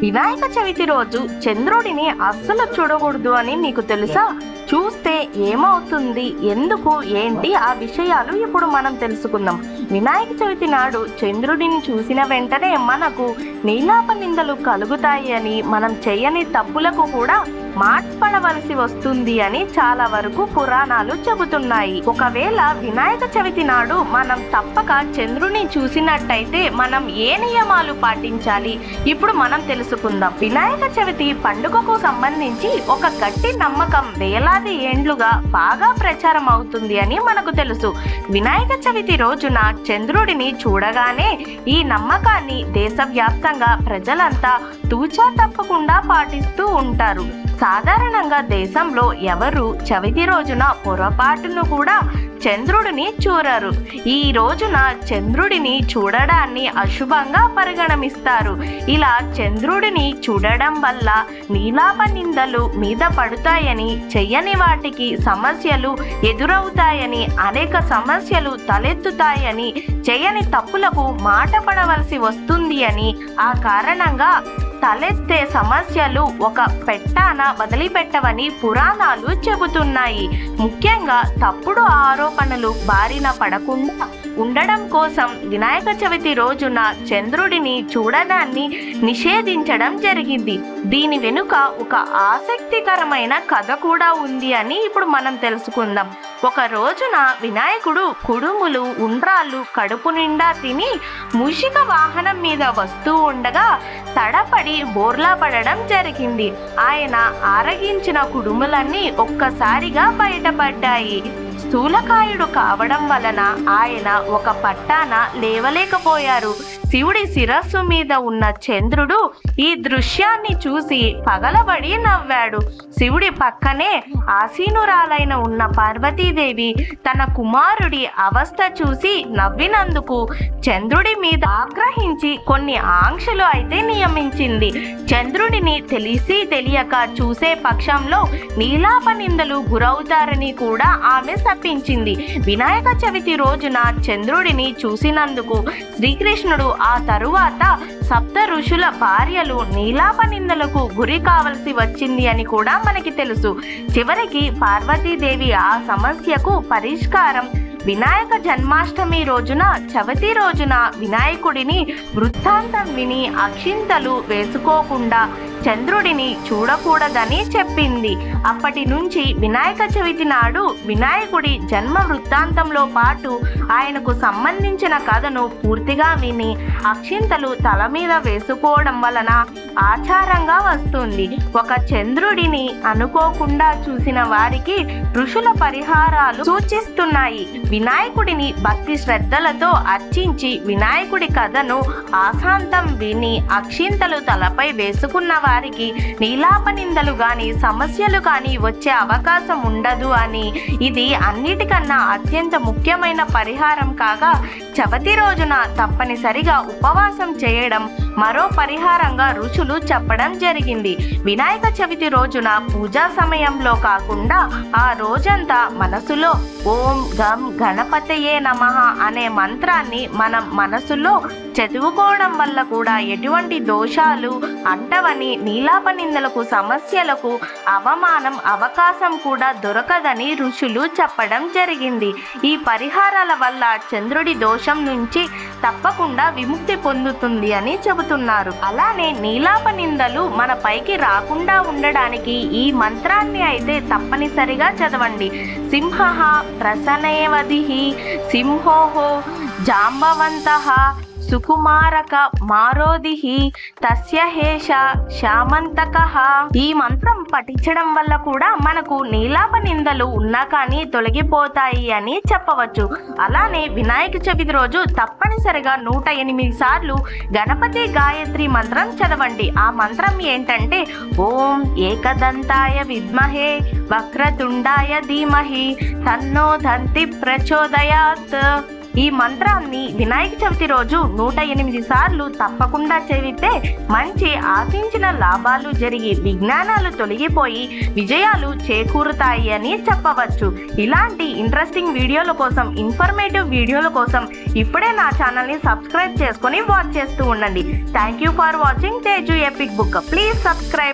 వినాయక చవితి రోజు చంద్రుడిని అస్సలు చూడకూడదు అని నీకు తెలుసా? చూస్తే ఏమవుతుంది? ఎందుకు? ఏంటి? ఆ విషయాలు ఇప్పుడు మనం తెలుసుకుందాం. వినాయక చవితి నాడు చంద్రుడిని చూసిన వెంటనే మనకు నీలాప నిందలు కలుగుతాయి అని మనం చేయని తప్పులకు కూడా మార్చబడవలసి వస్తుంది అని చాలా వరకు పురాణాలు చెబుతున్నాయి. ఒకవేళ వినాయక చవితి నాడు మనం తప్పక చంద్రుని చూసినట్టయితే మనం ఏ నియమాలు పాటించాలి? ఇప్పుడు మనం తెలుసుకుందాం. వినాయక చవితి పండుగకు సంబంధించి ఒక గట్టి నమ్మకం వేలాది ఏండ్లుగా బాగా ప్రచారం అవుతుంది అని మనకు తెలుసు. వినాయక చవితి రోజున చంద్రుడిని చూడగానే ఈ నమ్మకాన్ని దేశవ్యాప్తంగా ప్రజలంతా తూచా తప్పకుండా పాటిస్తూ ఉంటారు. సాధారణంగా దేశంలో ఎవరు చవితి రోజున పొరపాటును కూడా చంద్రుడిని చూడరు. ఈ రోజున చంద్రుడిని చూడడాన్ని అశుభంగా పరిగణమిస్తారు. ఇలా చంద్రుడిని చూడడం వల్ల నీలాప నిందలు మీద పడుతాయని చెయ్యని వాటికి సమస్యలు ఎదురవుతాయని అనేక సమస్యలు తలెత్తుతాయని చేయని తప్పులకు మాట పడవలసి వస్తుంది అని ఆ కారణంగా తలెత్తే సమస్యలు ఒక పెట్టాన వదిలిపెట్టవని పురాణాలు చెబుతున్నాయి. ముఖ్యంగా తప్పుడు ఆరోపణలు బారిన పడకుండా ఉండడం కోసం వినాయక చవితి రోజున చంద్రుడిని చూడడాన్ని నిషేధించడం జరిగింది. దీని వెనుక ఒక ఆసక్తికరమైన కథ కూడా ఉంది అని ఇప్పుడు మనం తెలుసుకుందాం. ఒక రోజున వినాయకుడు కుడుములు ఉండ్రాళ్ళు కడుపు నిండా తిని ముషిక వాహనం మీద వస్తూ ఉండగా తడపడి బోర్లా పడడం జరిగింది. ఆయన ఆరగించిన కుడుములన్నీ ఒక్కసారిగా బయటపడ్డాయి. స్థూలకాయుడు కావడం వలన ఆయన ఒక పట్టాన లేవలేకపోయారు. శివుడి శిరస్సు మీద ఉన్న చంద్రుడు ఈ దృశ్యాన్ని చూసి పగలబడి నవ్వాడు. శివుడి పక్కనే ఆసీనురాలైన ఉన్న పార్వతీదేవి తన కుమారుడి అవస్థ చూసి నవ్వినందుకు చంద్రుడి మీద ఆగ్రహించి కొన్ని ఆంక్షలు అయితే నియమించింది. చంద్రుడిని తెలిసి తెలియక చూసే పక్షంలో నీలాప నిందలు గురవుతారని కూడా ఆమె శపించింది. వినాయక చవితి రోజున చంద్రుడిని చూసినందుకు శ్రీకృష్ణుడు ఆ తరువాత సప్త ఋషుల భార్యలు నీలాప నిందలకు గురి కావలసి వచ్చింది అని కూడా మనకి తెలుసు. చివరికి పార్వతీదేవి ఆ సమస్యకు పరిష్కారం. వినాయక జన్మాష్టమి రోజున చవితి రోజున వినాయకుడిని వృత్తాంతం విని అక్షింతలు వేసుకోకుండా చంద్రుడిని చూడకూడదని చెప్పింది. అప్పటి నుంచి వినాయక చవితి నాడు వినాయకుడి జన్మ వృత్తాంతంలో పాటు ఆయనకు సంబంధించిన కథను పూర్తిగా విని అక్షింతలు తల మీద వేసుకోవడం వలన ఆచారంగా వస్తుంది. ఒక చంద్రుడిని అనుకోకుండా చూసిన వారికి ఋషుల పరిహారాలు సూచిస్తున్నాయి. వినాయకుడిని భక్తి శ్రద్ధలతో అర్చించి వినాయకుడి కథను ఆశాంతం విని అక్షింతలు తలపై వేసుకున్న వారికి నీలాప నిందలు గాని సమస్యలు కానీ వచ్చే అవకాశం ఉండదు అని. ఇది అన్నిటికన్నా అత్యంత ముఖ్యమైన పరిహారం కాగా చవతి రోజున తప్పనిసరిగా ఉపవాసం చేయడం మరో పరిహారంగా రుచులు చెప్పడం జరిగింది. వినాయక చవితి రోజున పూజా సమయంలో కాకుండా ఆ రోజంతా మనసులో ఓం గం గణపతయే నమః అనే మంత్రాన్ని మనం మనసులో చదువుకోవడం వల్ల కూడా ఎటువంటి దోషాలు అంటవని నీలాప నిందలకు సమస్యలకు అవమానం అవకాశం కూడా దొరకదని ఋషులు చెప్పడం జరిగింది. ఈ పరిహారాల వల్ల చంద్రుడి దోషం నుంచి తప్పకుండా విముక్తి పొందుతుంది అని చెబుతున్నారు. అలానే నీలాప నిందలు మన పైకి రాకుండా ఉండడానికి ఈ మంత్రాన్ని అయితే తప్పనిసరిగా చదవండి. సింహ ప్రసనేవది సింహోహో జాంబవంత సుకుమారక మారోదిహి తస్య హేష శామంతక. ఈ మంత్రం పఠించడం వల్ల కూడా మనకు నీలాప నిందలు ఉన్నా కానీ తొలగిపోతాయి అని చెప్పవచ్చు. అలానే వినాయక చవితి రోజు తప్పనిసరిగా నూట ఎనిమిది సార్లు గణపతి గాయత్రి మంత్రం చదవండి. ఆ మంత్రం ఏంటంటే ఓం ఏకదంతాయ విద్మహే వక్రతుండాయ ధీమహి తన్నో ధంతి ప్రచోదయాత్. ఈ మంత్రాన్ని వినాయక చవితి రోజు నూట ఎనిమిది సార్లు తప్పకుండా చదివితే మంచి ఆశించిన లాభాలు జరిగి విజ్ఞానాలు తొలగిపోయి విజయాలు చేకూరుతాయి అని చెప్పవచ్చు. ఇలాంటి ఇంట్రెస్టింగ్ వీడియోల కోసం ఇన్ఫర్మేటివ్ వీడియోల కోసం ఇప్పుడే నా ఛానల్ని సబ్స్క్రైబ్ చేసుకొని వాచ్ చేస్తూ ఉండండి. Thank you for watching Teju epic book please subscribe